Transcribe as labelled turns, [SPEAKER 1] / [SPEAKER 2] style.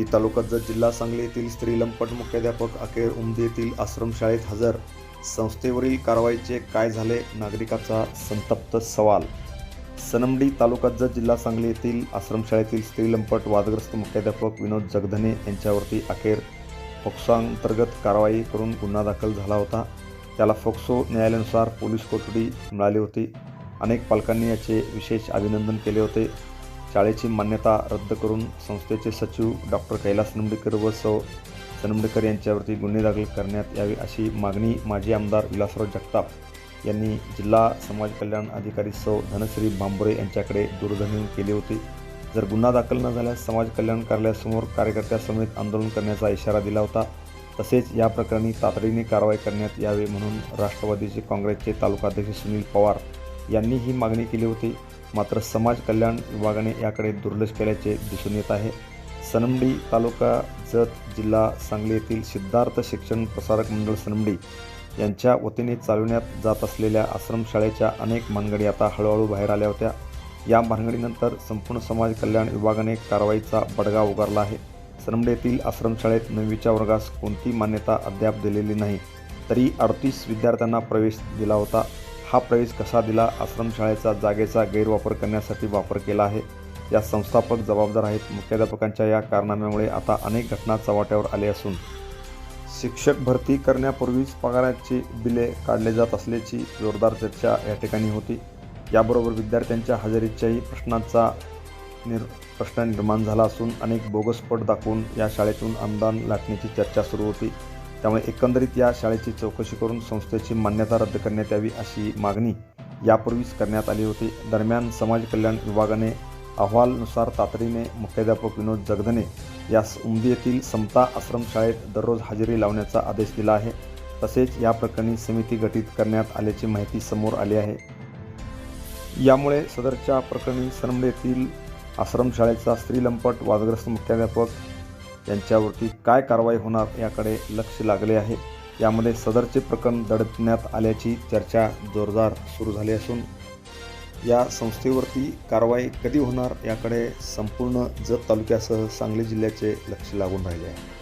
[SPEAKER 1] ती तालुका जत जिल्हा सांगली येथील स्त्री लंपट मुख्याध्यापक अखेर उमदे येथील आश्रमशाळेत हजर. संस्थेवरील कारवाईचे काय झाले? नागरिकाचा संतप्त सवाल. सनमडी तालुका जत जिल्हा सांगली येथील आश्रमशाळेतील स्त्री लंपट वादग्रस्त मुख्याध्यापक विनोद जगधने यांच्यावरती अखेर फोक्सोअंतर्गत कारवाई करून गुन्हा दाखल झाला होता. त्याला फोक्सो न्यायालयानुसार पोलीस कोठडी मिळाली होती. अनेक पालकांनी याचे विशेष अभिनंदन केले होते. शाळेची मान्यता रद्द करून संस्थेचे सचिव डॉक्टर कैलास निंबडेकर व सौ सनमडेकर यांच्यावरती गुन्हे दाखल करण्यात यावे अशी मागणी माजी आमदार विलासराव जगताप यांनी जिल्हा समाज कल्याण अधिकारी सौ धनश्री बांबुरे यांच्याकडे दूरध्वनीवरून केली होती. जर गुन्हा दाखल न झाल्यास समाज कल्याण कार्यालयासमोर कार्यकर्त्यासमेत आंदोलन करण्याचा इशारा दिला होता. तसेच या प्रकरणी तातडीने कारवाई करण्यात यावे म्हणून राष्ट्रवादीचे काँग्रेसचे तालुकाध्यक्ष सुनील पवार यांनी ही मागणी केली होती. मात्र समाज कल्याण विभागाने याकडे दुर्लक्ष केल्याचे दिसून येत आहे. सनमडी तालुका जत जिल्हा सांगली येथील सिद्धार्थ शिक्षण प्रसारक मंडळ सनमडी यांच्या वतीने चालवण्यात जात असलेल्या आश्रमशाळेच्या अनेक मानगडी आता हळूहळू बाहेर आल्या होत्या. या भानगडीनंतर संपूर्ण समाज कल्याण विभागाने कारवाईचा बडगा उगारला आहे. सनमडे येथील आश्रमशाळेत नववीच्या वर्गास कोणती मान्यता अद्याप दिलेली नाही तरी अडतीस विद्यार्थ्यांना प्रवेश दिला होता. हा प्रवेश कसा दिला? आश्रमशाळेचा जागेचा गैरवापर करण्यासाठी वापर केला आहे. या संस्थापक जबाबदार आहेत. मुख्याध्यापकांच्या या कारनाम्यामुळे आता अनेक घटना चव्हाट्यावर आले असून शिक्षक भरती करण्यापूर्वीच पगाराची बिले काढले जात असल्याची जोरदार चर्चा या ठिकाणी होती. याबरोबर विद्यार्थ्यांच्या हजेरीच्याही प्रश्नांचा निर प्रश्न निर्माण झाला असून अनेक बोगसपट दाखवून या शाळेतून अनुदान लाटण्याची चर्चा सुरू होती. त्यामुळे एकंदरीत या शाळेची चौकशी करून संस्थेची मान्यता रद्द करण्यात यावी अशी मागणी यापूर्वीच करण्यात आली होती. दरम्यान समाज कल्याण विभागाने अहवालनुसार तातडीने मुख्याध्यापक विनोद जगधने यास उमदी येथील समता आश्रमशाळेत दररोज हजेरी लावण्याचा आदेश दिला आहे. तसेच या प्रकरणी समिती गठीत करण्यात आल्याची माहिती समोर आली आहे. यामुळे सदरच्या प्रकरणी सरमडे येथील आश्रमशाळेचा स्त्रीलंपट वादग्रस्त मुख्याध्यापक त्यांच्यावरती काय कारवाई होणार याकडे लक्ष लागले आहे. यामध्ये सदरचे प्रकरण दडपण्यात आल्याची चर्चा जोरदार सुरू झाली असून या संस्थेवरती कारवाई कधी होणार याकडे संपूर्ण जत तालुक्यासह सांगली जिल्ह्याचे लक्ष लागून राहिले आहे.